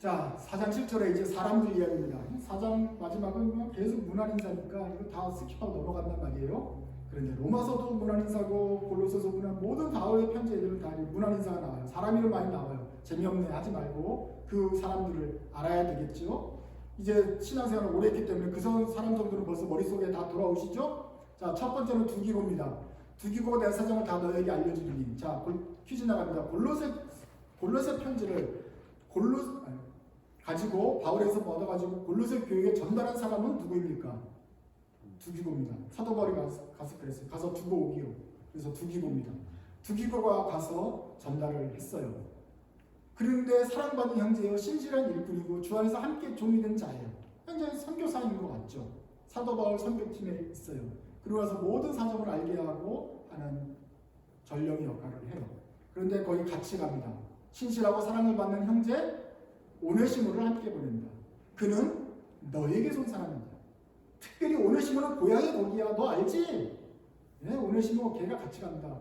자, 4장 7절에 이제 사람들 이야기입니다. 4장 마지막은 뭐 계속 문안 인사니까 이거 다 스킵하고 넘어간단 말이에요. 그런데 로마서도 문안 인사고 골로새서 문안 모든 바울의 편지들은 다 문안 인사가 나와요. 사람 이름 많이 나와요. 재미없네 하지 말고 그 사람들을 알아야 되겠죠. 이제 신앙생활을 오래 했기 때문에 그 사람 정도는 벌써 머릿속에 다 돌아오시죠? 자, 첫 번째는 두기고입니다. 두기고 내 사정을 다 너에게 알려주리니. 자, 골- 퀴즈 나갑니다. 골로새 골로새 편지를 골로 아니, 가지고 바울에서 얻어가지고 골로새 교회에 전달한 사람은 누구입니까? 두기고입니다. 사도 바울이 가서, 가서 그랬어요. 가서 두고 오기요. 그래서 두기고입니다. 두기고가 가서 전달을 했어요. 그런데 사랑받는 형제요 신실한 일꾼이고 주 안에서 함께 종이 된 자예요. 현재 선교사인 것 같죠. 사도 바울 선교팀에 있어요. 그러고 나서 모든 사정을 알게 하고 하는 전령의 역할을 해요. 그런데 거기 같이 갑니다. 신실하고 사랑을 받는 형제 오네시모를 함께 보낸다. 그는 너에게 온 사람이다. 특별히 오네시모는 고향이 거기야. 너 알지? 네, 오네시모 걔가 같이 간다.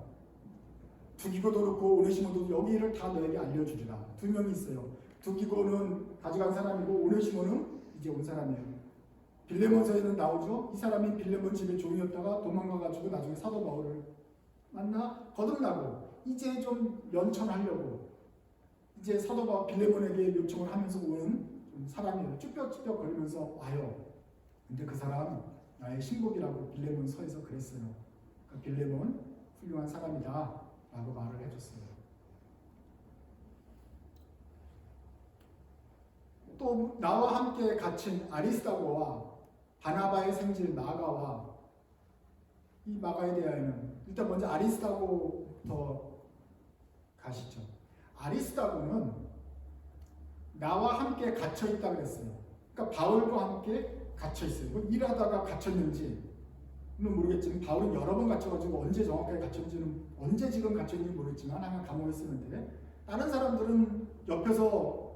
두기고도 그렇고 오네시모도 여기를 다 너에게 알려주리라. 두 명이 있어요. 두기고는 가져간 사람이고 오네시모는 이제 온 사람이에요. 빌레몬서에는 나오죠. 이 사람이 빌레몬 집에 종이었다가 도망가가지고 나중에 사도 바울을 만나 거듭나고 이제 좀 연천하려고 이제 사도 바울 빌레몬에게 요청을 하면서 좀 사람이에요. 쭈뼛쭈뼛 거리면서 와요. 근데 그 사람 나의 신복이라고 빌레몬 서에서 그랬어요. 그러니까 빌레몬 훌륭한 사람이다. 라고 말을 해줬어요. 또 나와 함께 갇힌 아리스타고와 바나바의 생질 마가와 이 마가에 대하여는 일단 먼저 아리스타고부터 가시죠. 아리스타고는 나와 함께 갇혀 있다 그랬어요. 그러니까 바울과 함께 갇혀 있어요. 뭐 일하다가 갇혔는지 는 모르겠지만 바울은 여러 번 갇혀가지고 언제 정확하게 갇혔는지는 언제 지금 갇혔는지 모르겠지만 항상 감옥에 쓰는데 다른 사람들은 옆에서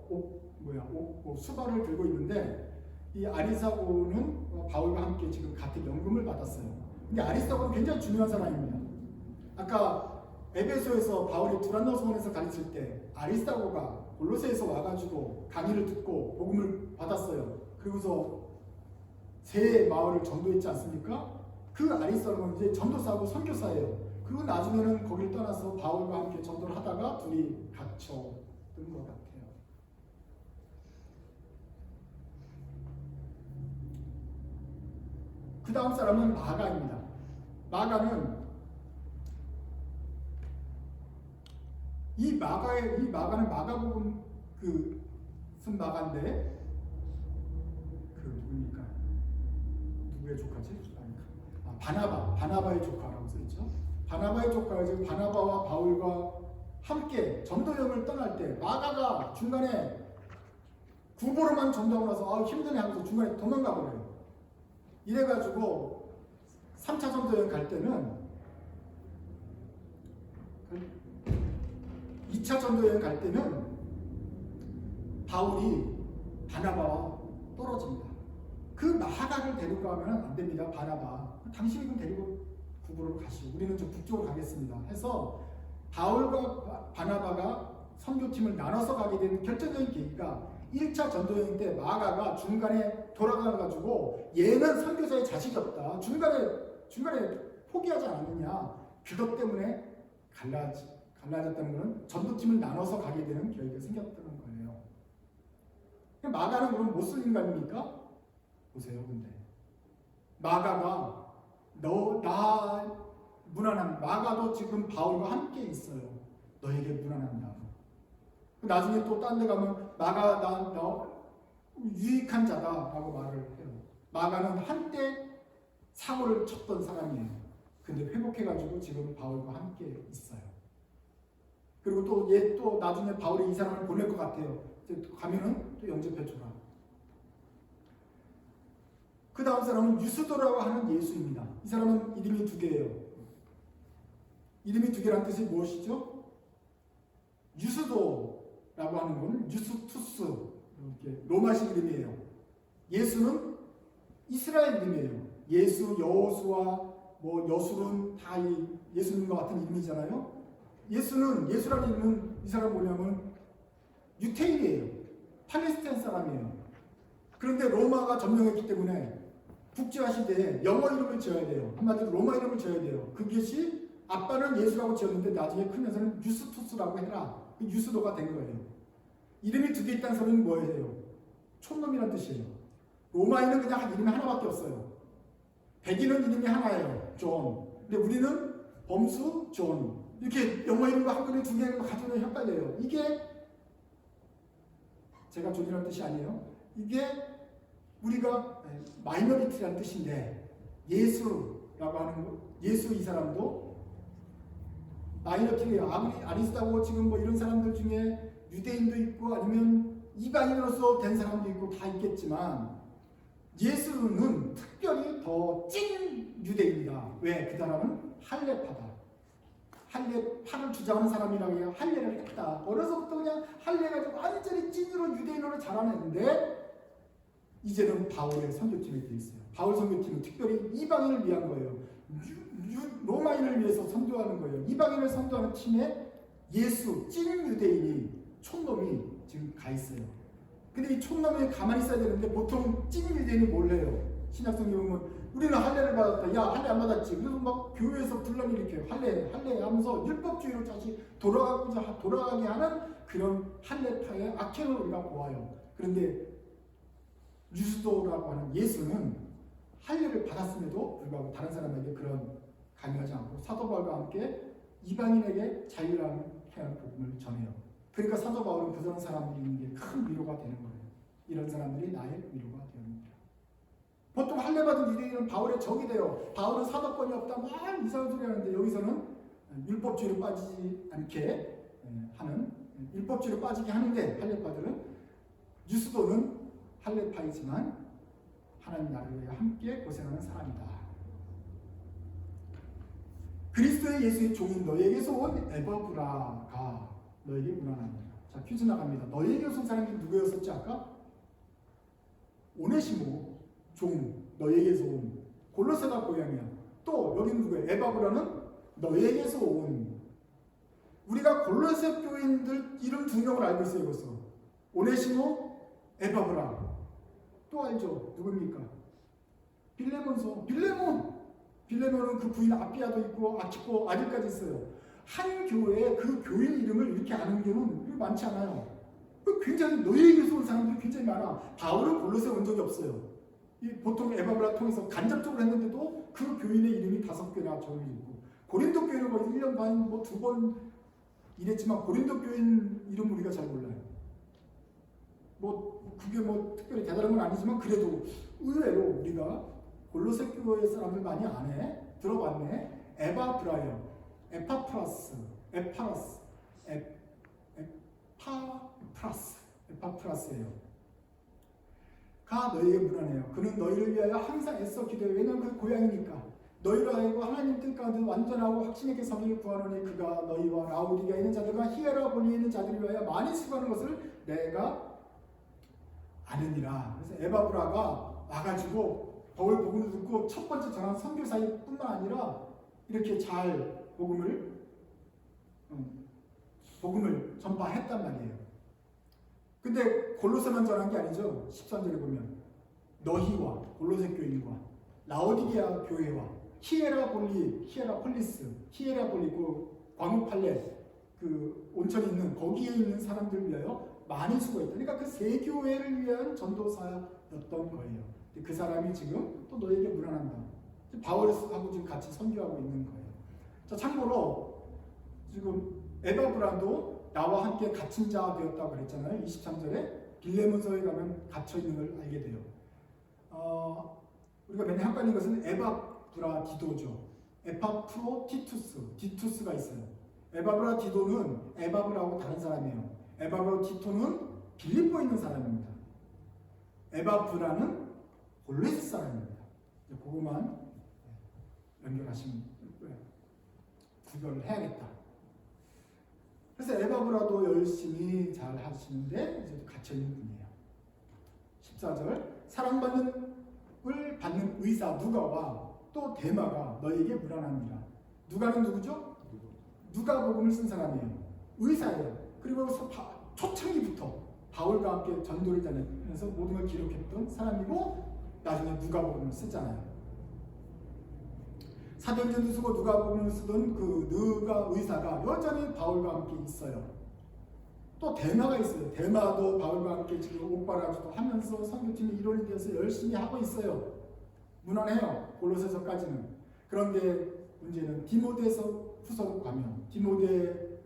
옥, 뭐야 옥, 뭐 수발을 들고 있는데 이 아리사고는 바울과 함께 지금 같은 연금을 받았어요. 근데 아리사고는 굉장히 중요한 사람입니다. 아까 에베소에서 바울이 두란노스원에서 가르칠 때 아리스타고가 골로새에서 와가지고 강의를 듣고 복음을 받았어요. 그리고서 새 마을을 전도했지 않습니까? 그 아리스타고는 이제 전도사고 선교사예요. 그리고 나중에는 거기를 떠나서 바울과 함께 전도를 하다가 둘이 갇혀든 것 같아요. 그 다음 사람은 마가입니다. 마가는 이 마가의 이 마가는 마가복음 그쓴 마가인데 그 누굽니까? 누구의 조카지? 아, 바나바 바나바의 조카라고 써있죠. 바나바의 조카가 지금 바나바와 바울과 함께 전도여행을 떠날 때 마가가 중간에 구보로만 전도하고 나서 아 힘드네 하면서 중간에 도망가 버려요. 이래가지고 3차 전도여행 갈 때는 2차 전도 여행 갈 때는 바울이 바나바와 떨어집니다. 그 마가를 데리고 가면 안 됩니다. 바나바. 당신이 좀 데리고 구부로 가시오. 우리는 저 북쪽으로 가겠습니다. 해서 바울과 바나바가 선교팀을 나눠서 가게 된 결정적인 계기가 1차 전도여행 때 마가가 중간에 돌아가가지고 얘는 선교사의 자식이 없다. 중간에 중간에 포기하지 않았느냐. 그것 때문에 갈라지 갈라졌다는 것은 전도팀을 나눠서 가게 되는 계기가 생겼다는 거예요. 마가는 그럼 무슨 인간입니까? 보세요, 근데 마가가 너 나 무난한 마가도 지금 바울과 함께 있어요. 너에게 무난한다. 나중에 또 딴 데 가면 마가 나너 유익한 자다 라고 말을 해요. 마가는 한때 사고를 쳤던 사람이에요. 근데 회복해가지고 지금 바울과 함께 있어요. 그리고 또 얘 또 나중에 바울이 이 사람을 보낼 것 같아요. 가면은 또 영접해주라. 그 다음 사람은 유스도라고 하는 예수입니다. 이 사람은 이름이 두 개예요. 이름이 두 개란 뜻이 무엇이죠? 유스도라고 하는 건 유스투스 이렇게 로마식 이름이에요. 예수는 이스라엘 이름이에요. 예수, 여호수와 뭐 여술은 다 예수님과 같은 이름이잖아요. 예수는 예수라는 이름은 이 사람 뭐냐면 유태인이에요. 팔레스타인 사람이에요. 그런데 로마가 점령했기 때문에 국제화 시대에 영어 이름을 지어야 돼요. 한마디로 로마 이름을 지어야 돼요. 그것이 아빠는 예수라고 지었는데 나중에 크면서는 유스투스라고 해라. 그 유스도가 된 거예요. 이름이 두 개 있다는 소리는 뭐예요? 촌놈이라는 뜻이에요. 로마인은 그냥 이름이 하나밖에 없어요. 백인은 이름이 하나예요. 존. 근데 우리는 범수 존. 이렇게 영어 이름과 한글 이름 두 개를 가지고 헷갈려요. 이게 제가 존이라는 뜻이 아니에요. 이게 우리가 마이너리티라는 뜻인데 예수라고 하는 거, 예수 이 사람도 마이너리티예요. 아무리 아리스타고 지금 뭐 이런 사람들 중에 유대인도 있고 아니면 이방인으로서 된 사람도 있고 다 있겠지만 예수는 특별히 더 찐 유대인이다. 왜? 그 사람은 할례파다. 할례파를 주장하는 사람이라고. 할례를 했다. 어려서부터 그냥 할례가 완전히 찐으로 유대인으로 자라냈는데 이제는 바울의 선교팀이 되어 있어요. 바울 선교팀은 특별히 이방인을 위한 거예요. 유, 유, 로마인을 위해서 선교하는 거예요. 이방인을 선교하는 팀에 예수 찐 유대인이 촌놈이 지금 가 있어요. 근데 이 촌놈이 가만히 있어야 되는데 보통 찐 유대인이 뭘 해요? 신약성경 보면 우리는 할례를 받았다. 야 할례 안 받았지. 그래서 막 교회에서 분란 일으켜요. 할례 할례 하면서 율법주의로 다시 돌아가고자 돌아가게 하는 그런 할례파의 악행을 우리가 보아요. 그런데 유수도라고 하는 예수는 할례를 받았음에도 불구하고 다른 사람에게 그런 강요하지 않고 사도 바울과 함께 이방인에게 자유라는 해양 복음을 전해요. 그러니까 사도 바울은 그런 사람들이 있는 게 큰 위로가 되는 거예요. 이런 사람들이 나의 위로가 유대인은 바울의 적이 돼요. 바울은 사도권이 없다 막 이상한 소리 하는데 여기서는 율법주의로 빠지지 않게 하는 율법주의로 빠지게 하는데 할례파들은 유수도는 할례파이지만 하나님 나라를 위해 함께 고생하는 사람이다. 그리스도의 예수의 종인 너에게서 온 에바브라가 너에게 무난합니다. 자 퀴즈 나갑니다. 너에게서 온 사람이 누구였었지 아까? 오네시모 종 너에게서 온 골로새가 고향이야. 또 여기는 누구야? 에바브라는 너에게서 온 우리가 골로새 교인들 이름 두 명을 알고 있어요 벌써. 오네시모, 에바브라. 또 알죠? 누굽니까? 빌레몬서. 빌레몬. 빌레몬은 그 부인 아피아도 있고 아키포 아들까지 있어요. 한 교회에 그 교인 이름을 이렇게 아는 경우는 많지 않아요. 굉장히 너희에게서 온 사람들이 굉장히 많아. 바울은 골로새 온 적이 없어요. 이 보통 에바브라 통해서 간접적으로 했는데도 그 교인의 이름이 다섯 개나 적혀 있고 고린도 교회는 거의 1년 반, 뭐 두 번 이랬지만 고린도 교인 이름 우리가 잘 몰라요. 뭐 그게 뭐 특별히 대단한 건 아니지만 그래도 의외로 우리가 골로새 교회 사람들 많이 안 해. 들어봤네. 에바 브라요. 에파프라스, 에파라스, 에, 에파프라스, 에파프라스예요. 가 너희에게 무난해요. 그는 너희를 위하여 항상 애써 기도해. 왜냐하면 그 고향이니까. 너희로 하여금 하나님 뜻 가운데 완전하고 확신있게 서기를 구하노니 그가 너희와 라우디가 있는 자들과 히에라보니에 있는 자들을 위하여 많이 수고하는 것을 내가 아느니라. 그래서 에바브라가 와가지고 바울 복음을 듣고 첫 번째 전한 선교사뿐만 아니라 이렇게 잘 복음을 음, 복음을 전파했단 말이에요. 근데 골로새만 전한 게 아니죠. 13절에 보면 너희와 골로새 교인과 라오디게아 교회와 히에라폴리, 히에라폴리스, 히에라폴리 그 광역팔레 그 온천이 있는 거기에 있는 사람들을 위하여 많이 수고했다. 그러니까 그 세 교회를 위한 전도사였던 거예요. 그 사람이 지금 또 너에게 무난한다. 바울하고 지금 같이 선교하고 있는 거예요. 자, 참고로 지금 에바브라도 나와 함께 갇힌 자 되었다고 그랬잖아요. 23절에 빌레몬서에 가면 갇혀 있는 걸 알게 돼요. 어, 우리가 맨날 헷갈리는 것은 에바브라 디도죠. 에파프로 티투스, 디투스가 있어요. 에바브라 디도는 에바브라하고 다른 사람이에요. 에바브라 티토는 빌립보에 있는 사람입니다. 에바브라는 골레스 사람입니다. 그것만 연결하시면 구별을 해야겠다. 그래서 에바브라도 열심히 잘 하시는데 이제 갇혀 있는 분이에요. 14절 사랑받는 을 받는 의사 누가와 또 대마가 너에게 무난합니다. 누가는 누구죠? 누가 복음을 쓴 사람이에요. 의사예요. 그리고 초창기부터 바울과 함께 전도를 다니면서 모든 걸 기록했던 사람이고 나중에 누가 복음을 쓰잖아요. 사도행전도 쓰고 누가복음을 쓰던 그 느가 의사가 여전히 바울과 함께 있어요. 또 대마가 있어요. 대마도 바울과 함께 지금 옷바라지도 하면서 선교팀이 일원이 되어서 열심히 하고 있어요. 무난해요. 골로새서까지는. 그런데 문제는 디모데서 후서로 가면 디모데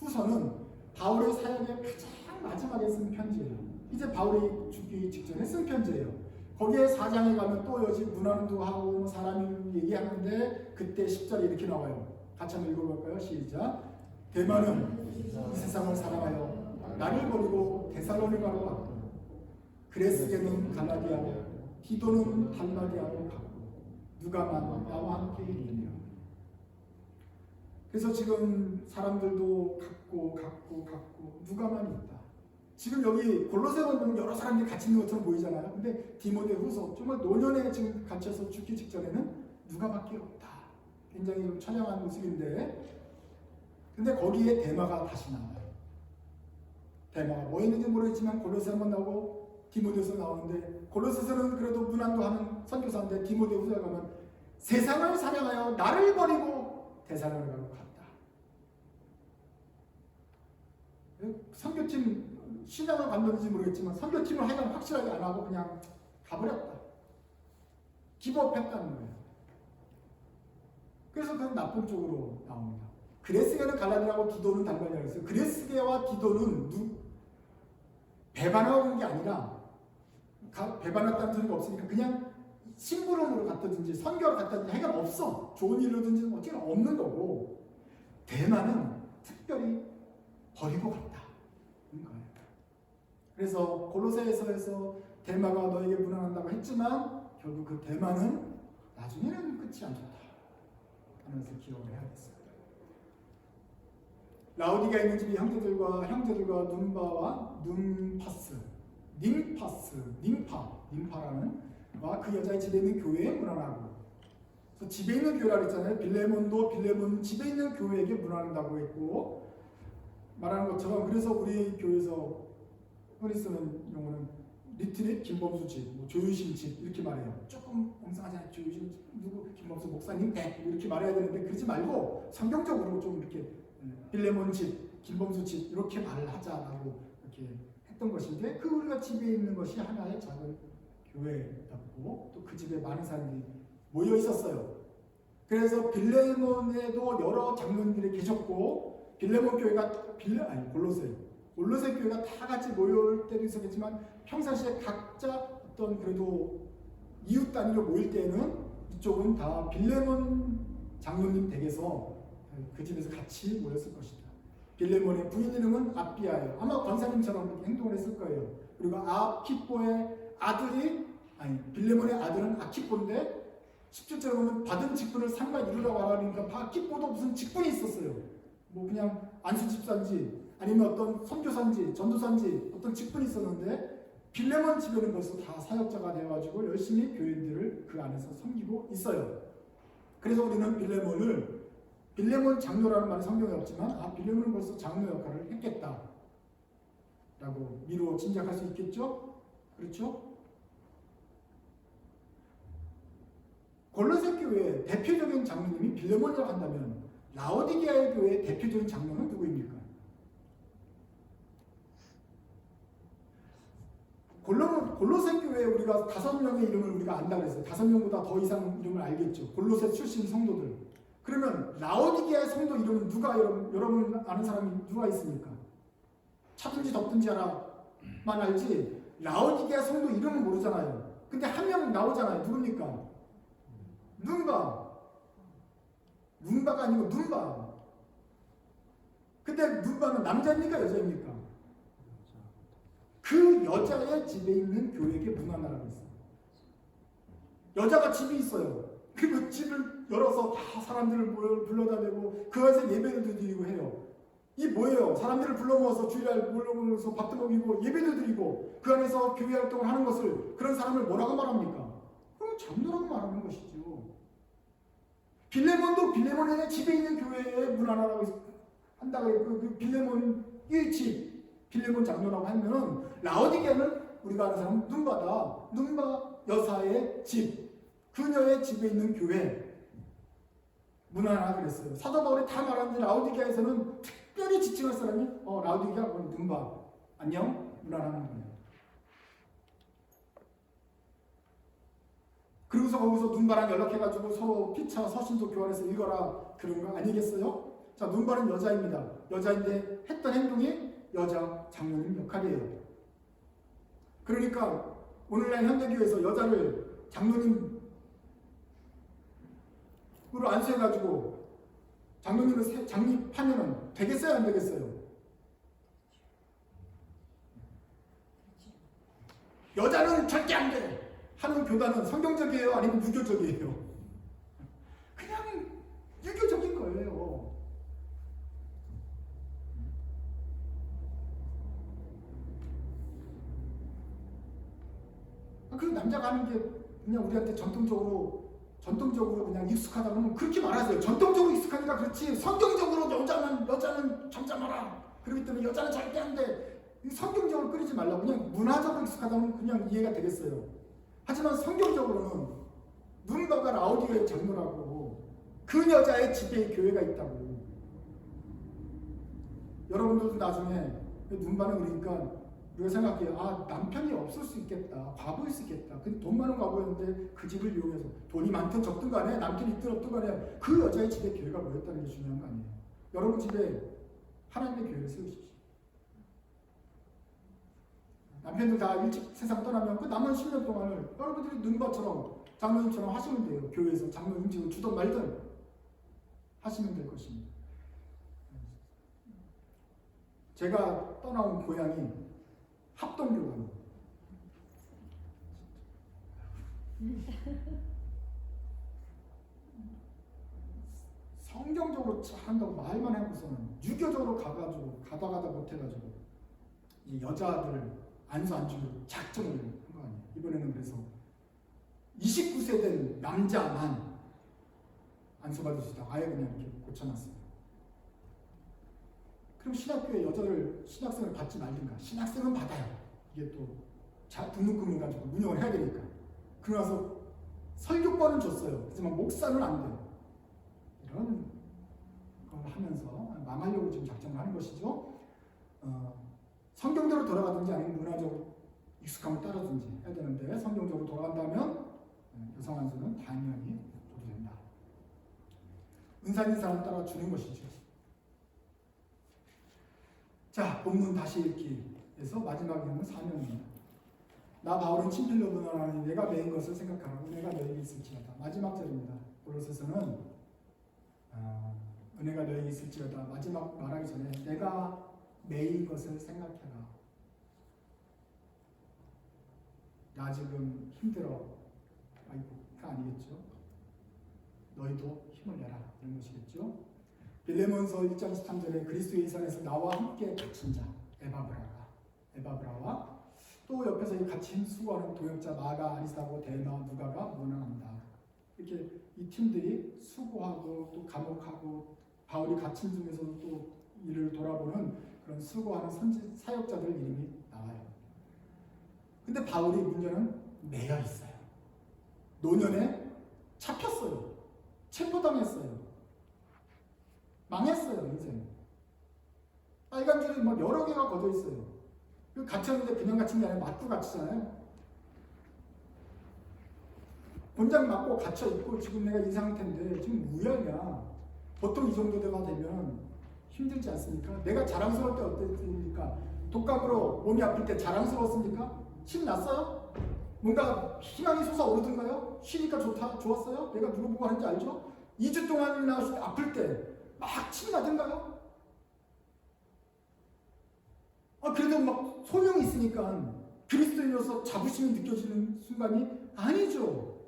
후서는 바울의 사역의 가장 마지막에 쓴 편지예요. 이제 바울이 죽기 직전에 쓴 편지예요. 거기에 사장에 가면 또 여지 문안도 하고 뭐 사람이 얘기하는데 그때 10절에 이렇게 나와요. 같이 한번 읽어볼까요? 시작. 대만은 이 세상을 사랑하여 나를 버리고 데살로니가로 갔고 그레스게는 갈라디아로 디도는 달마디아로 갔고 누가만 나와 함께 있느냐. 그래서 지금 사람들도 갖고 갖고 갖고 누가만 있다. 지금 여기 골로새만 보면 여러 사람들이 있는 것처럼 보이잖아요. 근데 디모데 후서 정말 노년에 지금 갇혀서 죽기 직전에는 누가밖에 없다. 굉장히 좀 처량한 모습인데 근데 거기에 대마가 다시 나와요. 대마가 뭐 있는지 모르겠지만 한번 나오고 디모데서 나오는데 골로새서는 그래도 문안도 하는 선교사인데 디모데 후서에 가면 세상을 사랑하여 나를 버리고 대사를 가고 갔다. 선교팀 신앙을 받는지 모르겠지만 선교팀을 하여간 확실하게 안 하고 그냥 가버렸다. 기법했다는 거예요. 그래서 그건 나쁜 쪽으로 나옵니다. 그레스게는 갈라디아고 디도는 달마니아고 했어요. 그레스게와 디도는 누, 배반하고 온게 아니라 가, 배반했다는 소리가 없으니까 그냥 심부름으로 갔다든지 선교를 갔다든지 해가 없어. 좋은 일로든지 어쨌든 없는 거고 대만은 특별히 버리고 갔다. 그래서 골로새에서에서 대마가 너에게 무난한다고 했지만 결국 그 대만은 나중에는 끝이 안 좋다. 하면서 기억을 해야겠어요. 라우디가 있는 집이 형제들과 형제들과 눈바와 눈파스, 닝파스, 닝파, 닝파라는 와그 여자의 집에 있는 교회에 문안하고 그래서 집에 있는 교회라고 했잖아요. 빌레몬도 빌레몬 집에 있는 교회에게 문안한다고 했고 말하는 것처럼 그래서 우리 교회에서 흔히 쓰는 용어는 리트릿 김범수 집, 뭐 조유신 집 이렇게 말해요. 조금 엉성하잖아요. 집, 누구 김범수 목사님 네 이렇게 말해야 되는데 그러지 말고 성경적으로 좀 이렇게 빌레몬 집, 김범수 집 이렇게 말을 하자라고 이렇게 했던 것인데 그 우리가 집에 있는 것이 하나의 작은 교회였고 또 그 집에 많은 사람들이 모여 있었어요. 그래서 빌레몬에도 여러 장로님들이 계셨고 빌레몬 교회가 빌레 아니 골로새 골로새 교회가 다 같이 모일 때도 있었겠지만 평상시에 각자 어떤 그래도 이웃 단위로 모일 때는 이쪽은 다 빌레몬 장로님 댁에서 그 집에서 같이 모였을 것이다. 빌레몬의 부인 이름은 아비아예요. 아마 권사님처럼 행동을 했을 거예요. 그리고 아키포의 아들이 아니 빌레몬의 아들은 아키포인데 17절에 보면 받은 직분을 상가 이루라고 하니까 아키포도 무슨 직분이 있었어요. 뭐 그냥 안수 집사인지 아니면 어떤 선교사인지 전도사인지 어떤 직분이 있었는데 빌레몬 집에는 벌써 다 사역자가 되어가지고 열심히 교인들을 그 안에서 섬기고 있어요. 그래서 우리는 빌레몬을 빌레몬 장로라는 말이 성경에 없지만 아 빌레몬은 벌써 장로 역할을 했겠다 라고 미루어 짐작할 수 있겠죠? 그렇죠? 골로새 교회 대표적인 장로님이 빌레몬이라고 한다면 라오디게아의 교회의 대표적인 장로는 누구입니까? 골로, 골로새 교회에 우리가 다섯 명의 이름을 우리가 안다고 했어요. 다섯 명보다 더 이상 이름을 알겠죠. 골로새 출신 성도들. 그러면 라오디게아 성도 이름은 누가 여러분, 여러분 아는 사람이 누가 있습니까? 차든지 덥든지 하나만 알지 라오디게아 성도 이름은 모르잖아요. 근데 한 명 나오잖아요. 누굽니까? 눈바. 눈바가 아니고 눈바. 근데 눈바는 남자입니까 여자입니까? 그 여자의 집에 있는 교회에게 문화나라고 있어요. 여자가 집이 있어요. 그리고 집을 열어서 다 사람들을 모여 불러다니고 그 안에서 예배를 드리고 해요. 이 뭐예요? 사람들을 불러 모아서 주일날 불러모아서 밥도 먹이고 예배도 드리고 그 안에서 교회 활동을 하는 것을 그런 사람을 뭐라고 말합니까? 그럼 장로라고 말하는 것이죠. 빌레몬도 빌레몬의 집에 있는 교회에 문화나라고 한다고 해요. 그, 그 빌레몬 1집 빌레몬 장로라고 하면은 라오디게는 우리가 아는 사람 눈바다 눈바 여사의 집 그녀의 집에 있는 교회 문화라 그랬어요. 사도 바울이 다 말하는데 라오디게에서는 특별히 지칭할 사람이 어 라오디게가 뭐 눈바 안녕 문화라는 거예요. 그리고서 거기서 눈바랑 연락해가지고 서로 피차 서신도 교환해서 읽어라 그런 거 아니겠어요? 자 눈바는 여자입니다. 여자인데 했던 행동이 여자 장로님 역할이에요. 그러니까 오늘날 현대교회에서 여자를 장로님으로 안수해가지고 장로님을 세- 장립하면은 되겠어요 안 되겠어요? 여자는 절대 안 돼. 하는 교단은 성경적이에요? 아니면 유교적이에요? 그냥 유교적인 거예요. 아, 그 남자가 하는 게 그냥 우리한테 전통적으로 전통적으로 그냥 익숙하다 그러면 그렇게 말하세요. 전통적으로 익숙하니까 그렇지 성경적으로 여자는 여자는 잠잠하라. 그렇기 때문에 여자는 절대 안 돼. 이 성경적으로 끓이지 말라고 그냥 문화적으로 익숙하다면 그냥 이해가 되겠어요. 하지만 성경적으로는 눈바가 라우디오의 장로라고 그 여자의 집에 교회가 있다고. 여러분들도 나중에 눈바는 그러니까 우리가 생각해요. 아 남편이 없을 수 있겠다. 과부일 수 있겠다. 근데 돈 많은 과부였는데 그 집을 이용해서 돈이 많든 적든 간에 남편이 있든 없든 간에 그 여자의 집에 교회가 모였다는 게 중요한 거 아니에요. 여러분 집에 하나님의 교회를 세우십시오. 남편들 다 일찍 세상 떠나면 그 남은 10년 동안을 여러분들이 눈바처럼 장로님처럼 하시면 돼요. 교회에서 장로님 집을 주던 말든 하시면 될 것입니다. 제가 떠나온 고향이 합동교회입니다. 성경적으로 한다고 말만 해고서는 유교적으로 가가지고 가다 가다 못해가지고 이 여자들을 안수 안 주기로 작정을 한 거 아니에요. 이번에는 그래서 29세 된 남자만 안수받을 수 있다. 아예 그냥 이렇게 고쳐놨어요. 그럼 신학교에 여자를 신학생을 받지 말든가. 신학생은 받아요. 이게 또 자, 등록금을 가지고 운영을 해야 되니까. 그러나서 설교권은 줬어요. 하지만 목사는 안 돼요. 이런 걸 하면서 망하려고 지금 작정을 하는 것이죠. 어, 성경대로 돌아가든지 아니면 문화적으로 익숙함을 따르든지 해야 되는데 성경적으로 돌아간다면 여성 안수는 당연히 줘도 된다. 은사 있는 사람 따라 주는 것이죠. 자, 본문 다시 읽기에서 마지막 에는 사명입니다. 나 바울은 친필로 문화하니 내가 매인 것을 생각하라. 은혜가 너에게 있을지어다. 마지막 절입니다. 골로새서는 아, 은혜가 너에게 있을지어다. 마지막 말하기 전에 내가 매인 것을 생각해라. 나 지금 힘들어. 아이고가 아니겠죠. 너희도 힘을 내라. 이런 것이겠죠. 빌레몬서 1장 13절에 그리스도의 이산에서 나와 함께 갇힌 자 에바브라가 에바브라와 또 옆에서 이 수고하는 동역자 마가 아리스타고 데마 누가가 문안합니다. 이렇게 이 팀들이 수고하고 또 감옥하고 바울이 갇힌 중에서도 또 이를 돌아보는 그런 수고하는 선지 사역자들 이름이 나와요. 근데 바울이 문제는 매여 있어요. 노년에 잡혔어요. 체포당했어요. 망했어요, 인생. 빨간 줄이 막 여러 개가 걷어 있어요. 그 갇혔는데 그냥 갇힌 게 아니라 맞고 갇히잖아요. 곤장 맞고 갇혀 있고 지금 내가 이 상태인데 지금 무혈이야. 보통 이 정도 대가 되면 힘들지 않습니까? 내가 자랑스러울 때 어땠습니까? 독감으로 몸이 아플 때 자랑스러웠습니까? 신났어요? 뭔가 희망이 솟아오르던가요? 쉬니까 좋다, 좋았어요? 내가 누구 보고 하는지 알죠? 2주 동안이나 아플 때 막 침이 나던가요? 아, 그래도 막 소명이 있으니까 그리스도인으로서 자부심이 느껴지는 순간이 아니죠.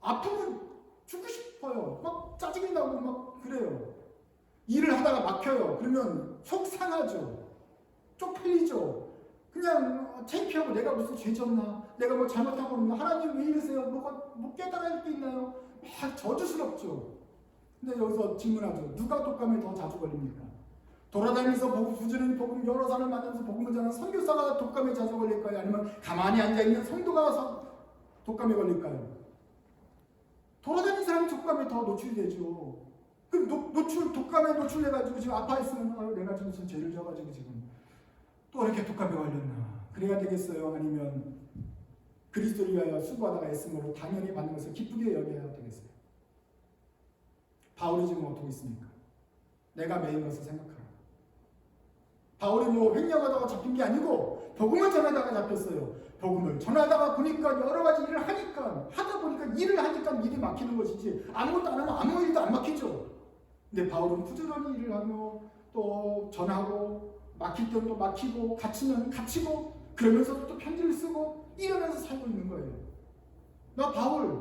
아프면 죽고 싶어요. 막 짜증이 나고 막 그래요. 일을 하다가 막혀요. 그러면 속 상하죠. 쪽팔리죠. 그냥 창피하고 내가 무슨 죄 졌나? 내가 뭐 잘못하고 있나? 하나님 왜 이러세요? 뭐가 뭐 깨달을 게 있나요? 막 저주스럽죠. 근데 여기서 질문하죠. 누가 독감에 더 자주 걸립니까? 돌아다니면서 복음, 부지런히 복음 여러 사람을 만나면서 복음을 전하는 선교사가 독감에 자주 걸릴까요? 아니면 가만히 앉아 있는 성도가 서- 독감에 걸릴까요? 돌아다니는 사람이 독감에 더 노출이 되죠. 그럼 노, 노출, 독감에 노출돼가지고 지금 아파있으면 아유, 내가 지금 지금 죄를 져가지고 지금 또 이렇게 독감에 걸렸나. 그래야 되겠어요? 아니면 그리스도를 위하여 수고하다가 애쓰므로 당연히 받는 것을 기쁘게 여겨야 되겠어요? 바울이 지금 어떻게 있습니까? 내가 매인 것을 생각하라. 바울이 뭐 횡령하다가 잡힌 게 아니고 복음을 전하다가 잡혔어요. 복음을 전하다가 보니까 여러 가지 일을 하니까 하다 보니까 일을 하니까 일이 막히는 것이지 아무것도 안 하면 아무 일도 안 막히죠. 근데 바울은 부지런히 일을 하며 또 전하고 막힐 때는 또 막히고 갇히면 갇히고 그러면서 또 편지를 쓰고 이러면서 살고 있는 거예요. 나 바울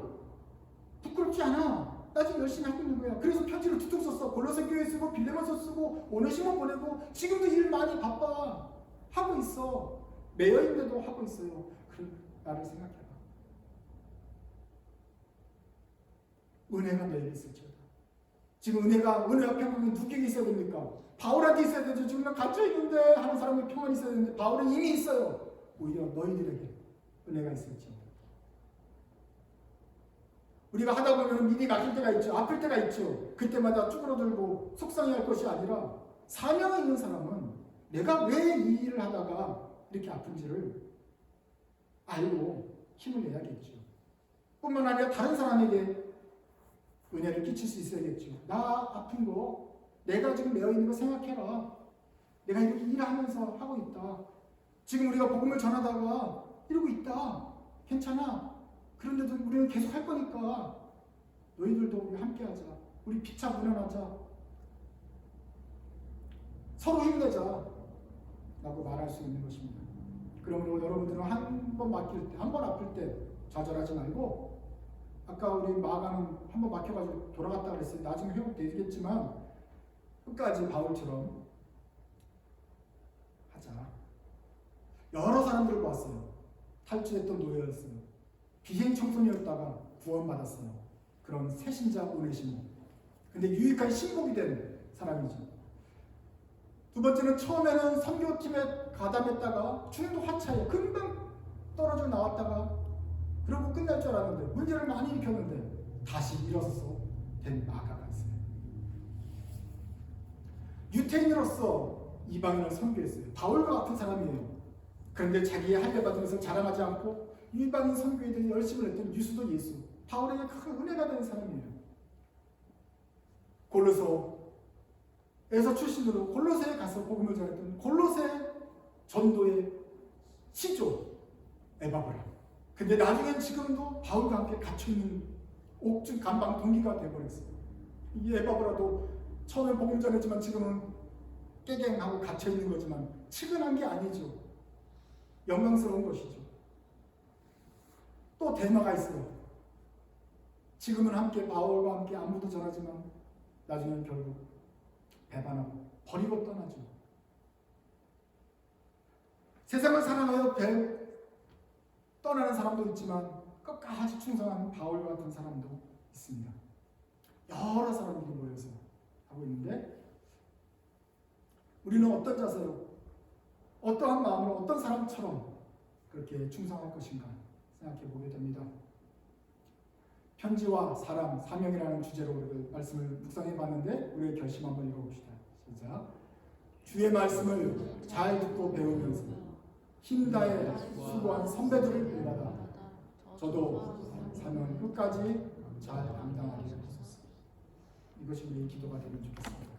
부끄럽지 않아. 나 지금 열심히 하고 있는 거야. 그래서 편지를 툭툭 썼어. 골로새 교회 쓰고 빌레몬서 쓰고 오네시몬 보내고 지금도 일 많이 바빠. 하고 있어. 매여 있는데도 하고 있어요. 그럼 나를 생각해봐. 은혜가 내일 있을지어다. 지금 은혜가 은혜 앞에 보면 누구에게 있어야 됩니까? 바울한테 있어야 되죠. 지금 나 갇혀 있는데 하는 사람이 평안이 있어야 되는데 바울은 이미 있어요. 오히려 너희들에게 은혜가 있을지어다. 우리가 하다 보면 일이 막힐 때가 있죠. 아플 때가 있죠. 그때마다 쭈그러들고 속상해할 것이 아니라 사명이 있는 사람은 내가 왜 이 일을 하다가 이렇게 아픈지를 알고 힘을 내야겠죠. 뿐만 아니라 다른 사람에게 은혜를 끼칠 수 있어야겠죠. 나 아픈 거, 내가 지금 매여 있는 거 생각해라. 내가 이렇게 일하면서 하고 있다. 지금 우리가 복음을 전하다가 이러고 있다. 괜찮아. 그런데도 우리는 계속 할 거니까 너희들도 우리 함께 하자. 우리 피차 무난하자. 서로 힘내자. 라고 말할 수 있는 것입니다. 그러므로 여러분들은 한 번 맡길 때, 한 번 아플 때 좌절하지 말고 아까 우리 마가는 한 번 막혀가지고 돌아갔다 그랬어요. 나중에 회복되겠지만 끝까지 바울처럼 하자. 여러 사람들을 봤어요. 탈주했던 노예였어요. 비행 청소년이었다가 구원받았어요. 그런 새신자 오네시모. 근데 유익한 신복이 된 사람이죠. 두 번째는 처음에는 선교팀에 가담했다가 중도 하차에 금방 떨어져 나왔다가 그러고 끝날 줄 알았는데 문제를 많이 일으켰는데 다시 일어서서 된 마가가 있어요. 유태인으로서 이방인을 선교했어요. 바울과 같은 사람이에요. 그런데 자기의 할례 받으면서 자랑하지 않고 선교에 대해 열심을 했던 유수도 예수. 바울에게 큰 은혜가 된 사람이에요. 골로서에서 출신으로 골로새에 가서 복음을 전했던 골로새 전도의 시조 에바브라. 근데 나중엔 지금도 바울과 함께 갇혀 있는 옥중 감방 동기가 되어버렸어요. 이 에바브라도 처음에 복음 전했지만 지금은 깨갱하고 갇혀 있는 거지만 측은한 게 아니죠. 영광스러운 것이죠. 또 대마가 있어요. 지금은 함께 바울과 함께 안부도 전하지만 나중엔 결국 배반하고 버리고 떠나죠. 세상을 사랑하여 배 떠나는 사람도 있지만 끝까지 충성하는 바울 같은 사람도 있습니다. 여러 사람들이 모여서 하고 있는데 우리는 어떤 자세로 어떠한 마음으로 어떤 사람처럼 그렇게 충성할 것인가 생각해 보게 됩니다. 편지와 사람, 사명이라는 주제로 말씀을 묵상해 봤는데 우리의 결심 한번 읽어봅시다. 시작. 주의 말씀을 잘 듣고 배우면서 힘다해 수고한 선배들을 일하다 저도 사명을 끝까지 잘 감당하게 하소서. 이것이 우리의 기도가 되면 좋겠습니다.